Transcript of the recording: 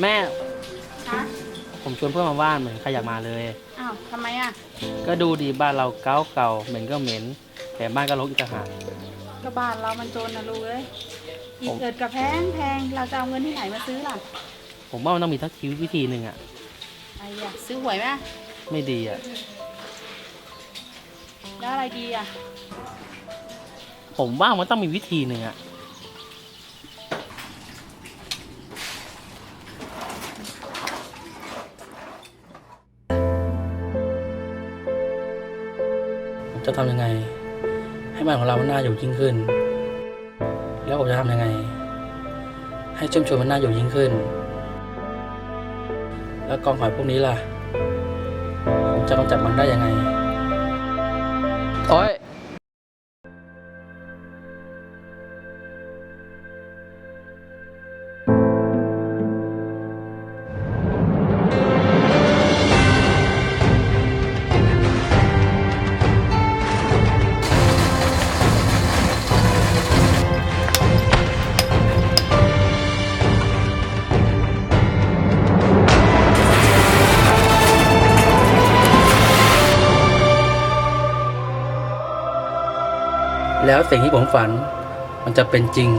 แม่ ฮะผมชวนเพื่อนมาบ้านเหมือนใครอยากมาเลย อ้าวทำไมอะ ก็ดูดีบ้านเราเก่าเก่าๆเหม็นก็เหม็นแถมบ้านก็รกอีกต่างหาก ก็บ้านเรามันจนนะลูกเอ้ยอีผกมเกิดกับแพงแพงเราจะเอาเงินที่ไหนมาซื้อล่ะผมว่ามันต้องมีทักทีวิธีหนึ่งอะไอ้อะซื้อหวยไหมไม่ดีอะแล้วอะไรดีอะผมว่ามันต้องมีวิธีหนึ่งอะ จะทำยังไง ให้บ้านของเรามันน่าอยู่ยิ่งขึ้น แล้วผมจะทำยังไง ให้ชุมชนมันน่าอยู่ยิ่งขึ้น แล้วกองหอยพวกนี้ล่ะผมจะกำจัดมันได้ยังไงโอ้ย แล้วสิ่งที่ผมฝันมันจะเป็นจริง